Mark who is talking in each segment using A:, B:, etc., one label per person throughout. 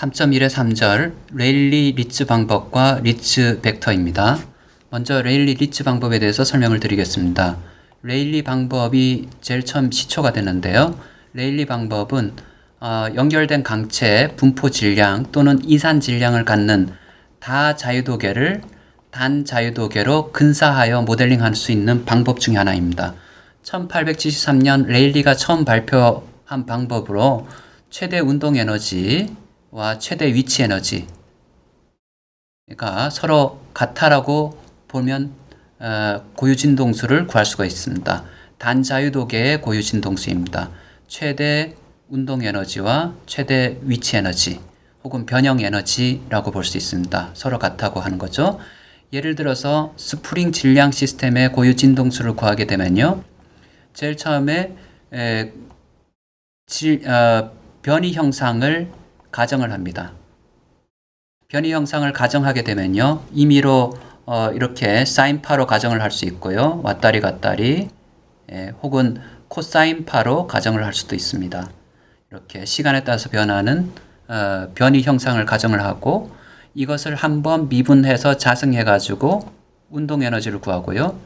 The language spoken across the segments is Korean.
A: 3.1의 3절 레일리 리츠 방법과 리츠 벡터입니다. 먼저 레일리 리츠 방법에 대해서 설명을 드리겠습니다. 레일리 방법이 제일 처음 시초가 되는데요. 레일리 방법은 어, 연결된 강체 분포 질량 또는 이산 질량을 갖는 다자유도계를 단자유도계로 근사하여 모델링할 수 있는 방법 중의 하나입니다. 1873년 레일리가 처음 발표한 방법으로 최대 운동 에너지 와 최대 위치 에너지가 서로 같다라고 보면 어, 고유 진동수를 구할 수가 있습니다. 단자유도계의 고유 진동수입니다. 최대 운동 에너지와 최대 위치 에너지 혹은 변형 에너지라고 볼 수 있습니다. 서로 같다고 하는 거죠. 예를 들어서 스프링 질량 시스템의 고유 진동수를 구하게 되면요. 제일 처음에 에, 질, 어, 변이 형상을 가정을 합니다. 변이 형상을 가정하게 되면요. 임의로 어, 이렇게 사인파로 가정을 할 수 있고요. 왔다리 갔다리 예, 혹은 코사인파로 가정을 할 수도 있습니다. 이렇게 시간에 따라서 변하는 어, 변이 형상을 가정을 하고 이것을 한번 미분해서 자승해 가지고 운동 에너지를 구하고요.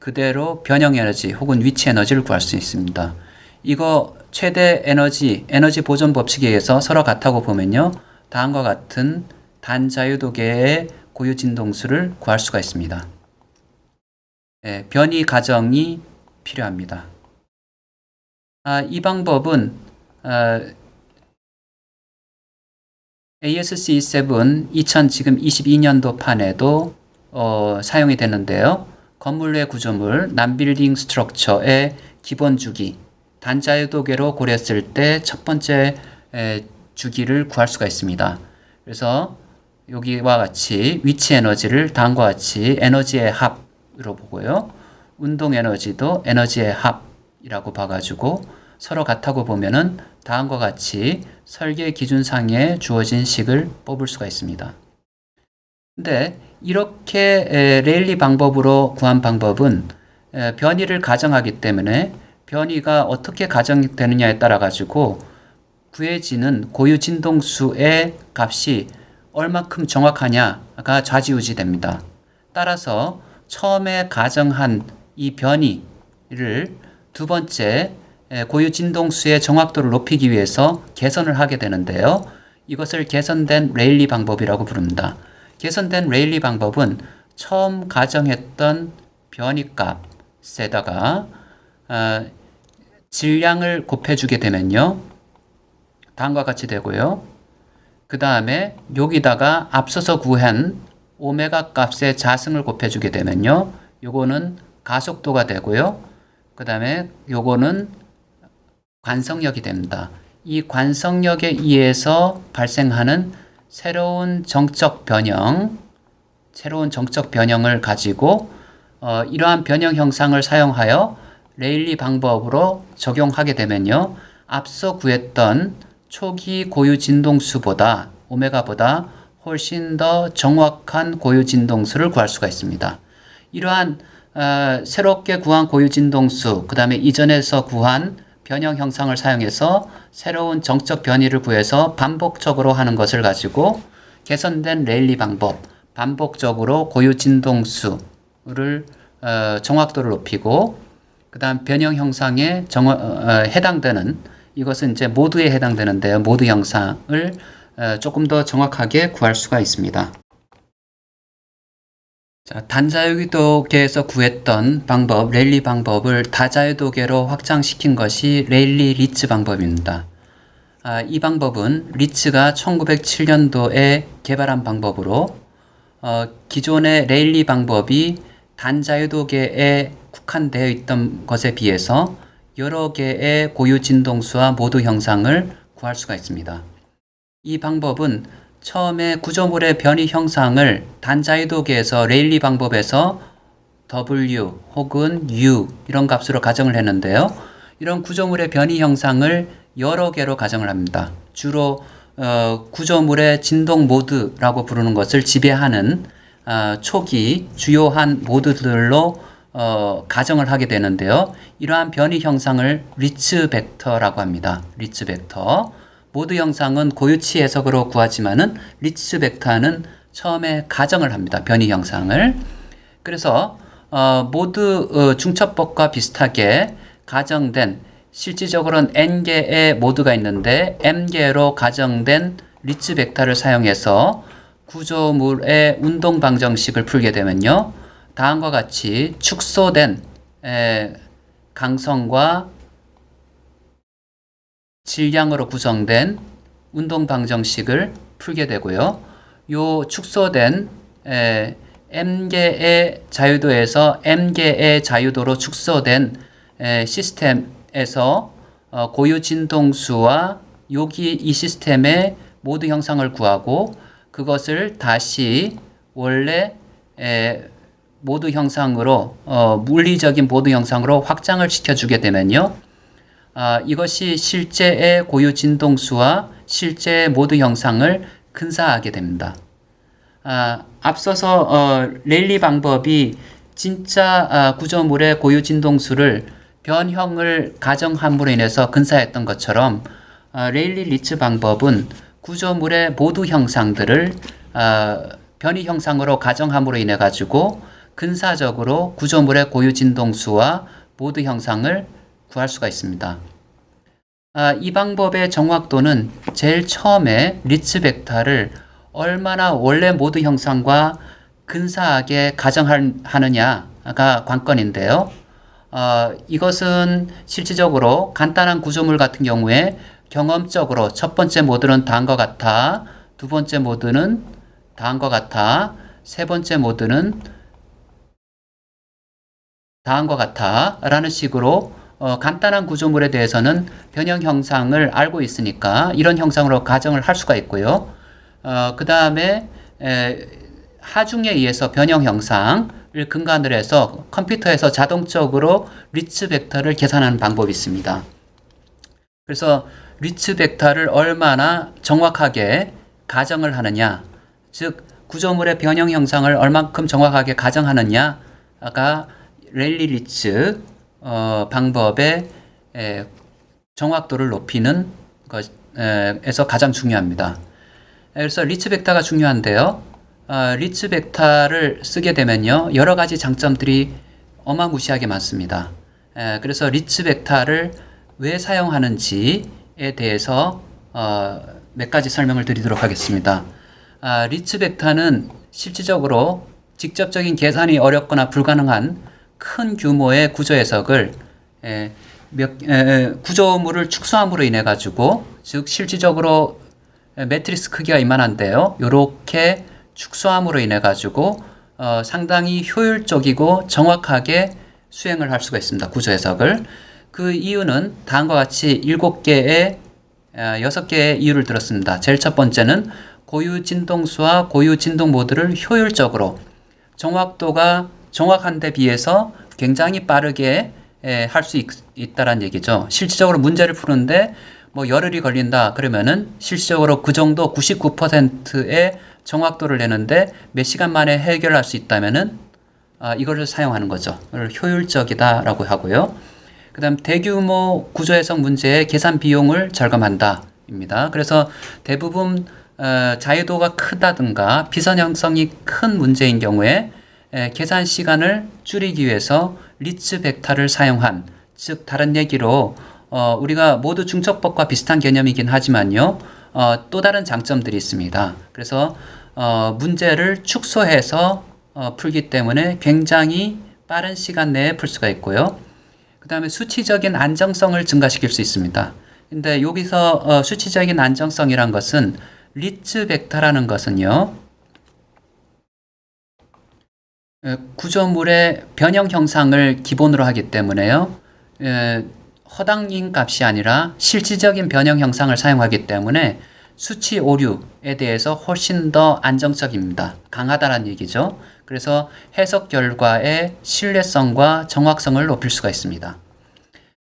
A: 그대로 변형 에너지 혹은 위치 에너지를 구할 수 있습니다. 이거 최대 에너지, 에너지 보존 법칙에 의해서 서로 같다고 보면요. 다음과 같은 단자유도계의 고유 진동수를 구할 수가 있습니다. 예, 변이 가정이 필요합니다. 아, 이 방법은 아, ASC7 2000 지금 22년도 판에도 어, 사용이 되는데요. 건물 내 구조물, 남빌딩 스트럭처의 기본 주기, 단자유도계로 고렸을 때 첫 번째 에, 주기를 구할 수가 있습니다. 그래서 여기와 같이 위치 에너지를 다음과 같이 에너지의 합으로 보고요. 운동 에너지도 에너지의 합이라고 봐가지고 서로 같다고 보면은 다음과 같이 설계 기준상에 주어진 식을 뽑을 수가 있습니다. 근데 이렇게 레일리 방법으로 구한 방법은 변이를 가정하기 때문에 변이가 어떻게 가정되느냐에 따라 가지고 구해지는 고유 진동수의 값이 얼마큼 정확하냐가 좌지우지됩니다. 따라서 처음에 가정한 이 변이를 두 번째 고유 진동수의 정확도를 높이기 위해서 개선을 하게 되는데요. 이것을 개선된 레일리 방법이라고 부릅니다. 개선된 레일리 방법은 처음 가정했던 변이값에다가 어, 질량을 곱해주게 되면요. 다음과 같이 되고요. 그 다음에 여기다가 앞서서 구한 오메가 값의 자승을 곱해주게 되면요. 요거는 가속도가 되고요. 그 다음에 요거는 관성력이 됩니다. 이 관성력에 의해서 발생하는 새로운 정적 변형, 새로운 정적 변형을 가지고 어, 이러한 변형 형상을 사용하여 레일리 방법으로 적용하게 되면요. 앞서 구했던 초기 고유 진동수보다 오메가보다 훨씬 더 정확한 고유 진동수를 구할 수가 있습니다. 이러한 어, 새롭게 구한 고유 진동수, 그 다음에 이전에서 구한 변형 형상을 사용해서 새로운 정적 변이를 구해서 반복적으로 하는 것을 가지고 개선된 레일리 방법, 반복적으로 고유 진동수를 어, 정확도를 높이고 그 다음 변형 형상에 정, 어, 해당되는 이것은 이제 모드에 해당되는데요. 모드 형상을 어, 조금 더 정확하게 구할 수가 있습니다. 자, 단자유도계에서 구했던 방법, 레일리 방법을 다자유도계로 확장시킨 것이 레일리 리츠 방법입니다. 아, 이 방법은 리츠가 1907년도에 개발한 방법으로 어, 기존의 레일리 방법이 단자유도계에 국한되어 있던 것에 비해서 여러 개의 고유 진동수와 모두 형상을 구할 수가 있습니다. 이 방법은 처음에 구조물의 변이 형상을 단자유도계에서 레일리 방법에서 W 혹은 U 이런 값으로 가정을 했는데요. 이런 구조물의 변이 형상을 여러 개로 가정을 합니다. 주로 어, 구조물의 진동 모드라고 부르는 것을 지배하는 어, 초기 주요한 모드들로 어, 가정을 하게 되는데요. 이러한 변이 형상을 리츠 벡터라고 합니다. 리츠 벡터. 모드 형상은 고유치 해석으로 구하지만은 리츠 벡터는 처음에 가정을 합니다. 변이 형상을. 그래서 어, 모두 어, 중첩법과 비슷하게 가정된 실질적으로는 n개의 모드가 있는데 m개로 가정된 리츠 벡터를 사용해서 구조물의 운동 방정식을 풀게 되면요. 다음과 같이 축소된 에, 강성과 질량으로 구성된 운동 방정식을 풀게 되고요. 요 축소된 에, m개의 자유도에서 m개의 자유도로 축소된 에, 시스템에서 어, 고유 진동수와 여기 이 시스템의 모드 형상을 구하고 그것을 다시 원래 에, 모드 형상으로 어, 물리적인 모드 형상으로 확장을 시켜주게 되면요. 아, 이것이 실제의 고유 진동수와 실제의 모드 형상을 근사하게 됩니다. 아, 앞서서 어, 레일리 방법이 진짜 아, 구조물의 고유 진동수를 변형을 가정함으로 인해서 근사했던 것처럼 아, 레일리 리츠 방법은 구조물의 모두 형상들을 아, 변이 형상으로 가정함으로 인해 가지고 근사적으로 구조물의 고유 진동수와 모드 형상을 구할 수가 있습니다. 아, 이 방법의 정확도는 제일 처음에 리츠 벡터를 얼마나 원래 모드 형상과 근사하게 가정하느냐가 관건인데요. 어, 이것은 실질적으로 간단한 구조물 같은 경우에 경험적으로 첫 번째 모드는 다음과 같아, 두 번째 모드는 다음과 같아, 세 번째 모드는 다음과 같아 라는 식으로 어, 간단한 구조물에 대해서는 변형 형상을 알고 있으니까 이런 형상으로 가정을 할 수가 있고요. 어, 그 다음에 하중에 의해서 변형 형상을 근간으로 해서 컴퓨터에서 자동적으로 리츠 벡터를 계산하는 방법이 있습니다. 그래서 리츠 벡터를 얼마나 정확하게 가정을 하느냐, 즉 구조물의 변형 형상을 얼만큼 정확하게 가정하느냐가 랠리 리츠 어, 방법의 에, 정확도를 높이는 것에서 가장 중요합니다. 그래서 리츠 벡터가 중요한데요. 어, 리츠 벡터를 쓰게 되면요. 여러 가지 장점들이 어마무시하게 많습니다. 에, 그래서 리츠 벡터를 왜 사용하는지에 대해서 어, 몇 가지 설명을 드리도록 하겠습니다. 아, 리츠 벡터는 실질적으로 직접적인 계산이 어렵거나 불가능한 큰 규모의 구조 해석을 에, 몇, 에, 구조물을 축소함으로 인해 가지고 즉 실질적으로 매트리스 크기가 이만한데요. 이렇게 축소함으로 인해 가지고 어, 상당히 효율적이고 정확하게 수행을 할 수가 있습니다. 구조 해석을. 그 이유는 다음과 같이 7개의 6개의 어, 이유를 들었습니다. 제일 첫 번째는 고유 진동수와 고유 진동 모드를 효율적으로 정확도가 정확한 데 비해서 굉장히 빠르게 할 수 있다는 얘기죠. 실질적으로 문제를 푸는데 뭐 열흘이 걸린다 그러면은 실질적으로 그 정도 99%의 정확도를 내는데 몇 시간 만에 해결할 수 있다면은 아, 이거를 사용하는 거죠. 효율적이다라고 하고요. 그 다음 대규모 구조 해석 문제의 계산 비용을 절감한다입니다. 그래서 대부분 어, 자유도가 크다든가 비선 형성이 큰 문제인 경우에 에, 계산 시간을 줄이기 위해서 리츠 벡터를 사용한 즉 다른 얘기로 어, 우리가 모두 중첩법과 비슷한 개념이긴 하지만요. 어, 또 다른 장점들이 있습니다. 그래서 어, 문제를 축소해서 어, 풀기 때문에 굉장히 빠른 시간 내에 풀 수가 있고요. 그 다음에 수치적인 안정성을 증가시킬 수 있습니다. 근데 여기서 어, 수치적인 안정성이란 것은 리츠 벡터라는 것은요. 구조물의 변형 형상을 기본으로 하기 때문에요. 에, 허당인 값이 아니라 실질적인 변형 형상을 사용하기 때문에 수치 오류에 대해서 훨씬 더 안정적입니다. 강하다는 얘기죠. 그래서 해석 결과의 신뢰성과 정확성을 높일 수가 있습니다.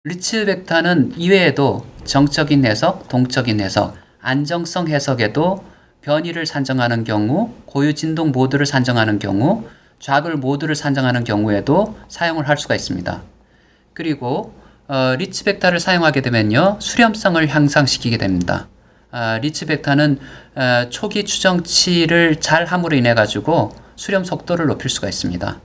A: 리츠 벡터는 이외에도 정적인 해석, 동적인 해석, 안정성 해석에도 변이를 산정하는 경우, 고유 진동 모드를 산정하는 경우, 좌글 모드를 산정하는 경우에도 사용을 할 수가 있습니다. 그리고 어, 리츠 벡터를 사용하게 되면요. 수렴성을 향상시키게 됩니다. 아, 리치 벡터는 어, 초기 추정치를 잘 함으로 인해 가지고 수렴 속도를 높일 수가 있습니다.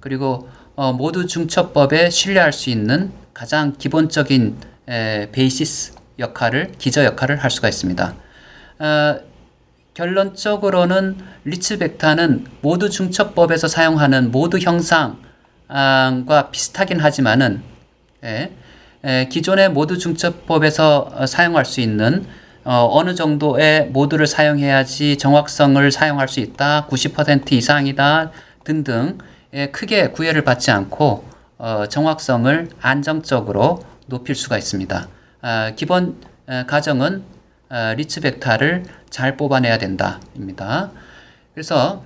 A: 그리고 어, 모두 중첩법에 신뢰할 수 있는 가장 기본적인 에, 베이시스 역할을 기저 역할을 할 수가 있습니다. 어, 결론적으로는 리츠 벡터는 모두 중첩법에서 사용하는 모두 형상과 비슷하긴 하지만은 예, 에, 기존의 모두 중첩법에서 어, 사용할 수 있는 어, 어느 정도의 모두를 사용해야지 정확성을 사용할 수 있다, 90% 이상이다 등등 에, 크게 구애를 받지 않고 어, 정확성을 안정적으로 높일 수가 있습니다. 아, 기본 에, 가정은 어, 리츠 벡터를 잘 뽑아내야 된다입니다. 그래서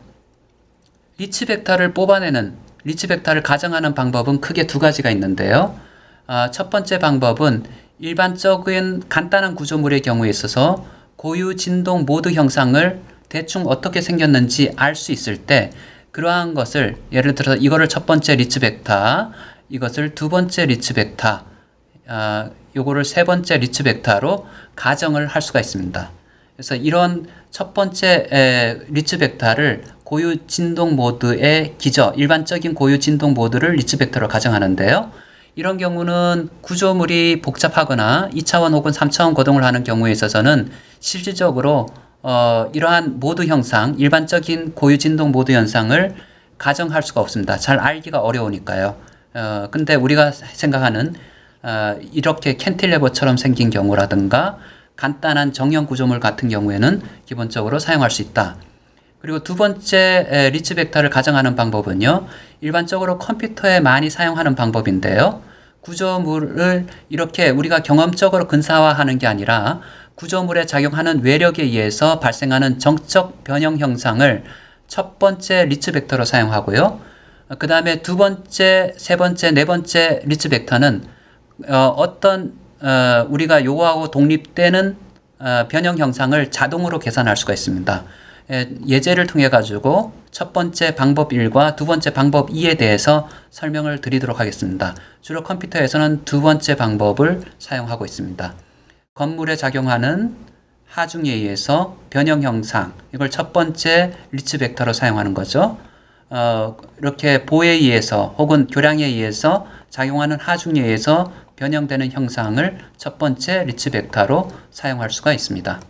A: 리츠 벡터를 뽑아내는 리츠 벡터를 가정하는 방법은 크게 두 가지가 있는데요. 아, 첫 번째 방법은 일반적인 간단한 구조물의 경우에 있어서 고유 진동 모드 형상을 대충 어떻게 생겼는지 알 수 있을 때 그러한 것을 예를 들어서 이거를 첫 번째 리츠 벡터, 이것을 두 번째 리츠 벡터, 아, 요거를 세 번째 리츠 벡터로 가정을 할 수가 있습니다. 그래서 이런 첫 번째 에, 리츠 벡터를 고유 진동 모드의 기저, 일반적인 고유 진동 모드를 리츠 벡터로 가정하는데요. 이런 경우는 구조물이 복잡하거나 2차원 혹은 3차원 거동을 하는 경우에 있어서는 실질적으로 어, 이러한 모드 형상, 일반적인 고유 진동 모드 현상을 가정할 수가 없습니다. 잘 알기가 어려우니까요. 어, 근데 우리가 생각하는 어, 이렇게 캔틸레버처럼 생긴 경우라든가 간단한 정형 구조물 같은 경우에는 기본적으로 사용할 수 있다. 그리고 두 번째 에, 리츠 벡터를 가정하는 방법은요. 일반적으로 컴퓨터에 많이 사용하는 방법인데요. 구조물을 이렇게 우리가 경험적으로 근사화하는 게 아니라 구조물에 작용하는 외력에 의해서 발생하는 정적 변형 형상을 첫 번째 리츠 벡터로 사용하고요. 그 다음에 두 번째, 세 번째, 네 번째 리츠 벡터는 어, 어떤 어, 우리가 요구하고 독립되는 어, 변형 형상을 자동으로 계산할 수가 있습니다. 예, 예제를 통해 가지고 첫 번째 방법 1과 두 번째 방법 2에 대해서 설명을 드리도록 하겠습니다. 주로 컴퓨터에서는 두 번째 방법을 사용하고 있습니다. 건물에 작용하는 하중에 의해서 변형 형상, 이걸 첫 번째 리츠 벡터로 사용하는 거죠. 어, 이렇게 보에 의해서 혹은 교량에 의해서 작용하는 하중에 의해서 변형되는 형상을 첫 번째 리츠 벡터로 사용할 수가 있습니다.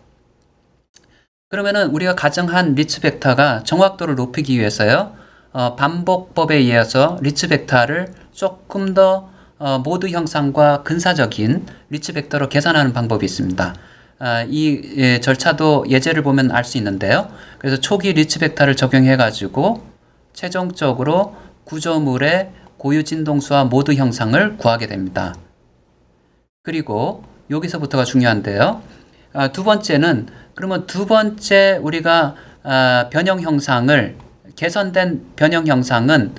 A: 그러면은 우리가 가정한 리츠 벡터가 정확도를 높이기 위해서요. 어, 반복법에 의해서 리츠 벡터를 조금 더 어, 모드 형상과 근사적인 리츠 벡터로 계산하는 방법이 있습니다. 아, 이 예, 절차도 예제를 보면 알 수 있는데요. 그래서 초기 리츠 벡터를 적용해 가지고 최종적으로 구조물의 고유 진동수와 모드 형상을 구하게 됩니다. 그리고 여기서부터가 중요한데요. 아, 두 번째는 그러면 두 번째 우리가 아, 변형 형상을 개선된 변형 형상은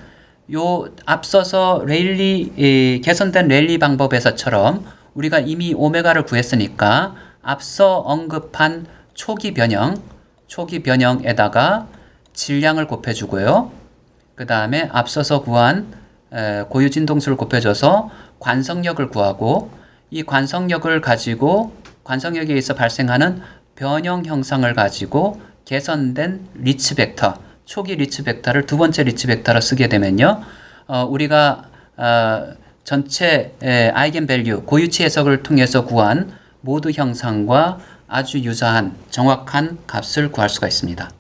A: 요 앞서서 레일리 이, 개선된 레일리 방법에서처럼 우리가 이미 오메가를 구했으니까 앞서 언급한 초기 변형, 초기 변형에다가 질량을 곱해주고요. 그 다음에 앞서서 구한 에, 고유 진동수를 곱해줘서 관성력을 구하고 이 관성력을 가지고 관성력에 의해서 발생하는 변형 형상을 가지고 개선된 리츠 벡터, 초기 리츠 벡터를 두 번째 리츠 벡터로 쓰게 되면요. 어, 우리가 어, 전체 에, 아이겐 밸류 고유치 해석을 통해서 구한 모드 형상과 아주 유사한 정확한 값을 구할 수가 있습니다.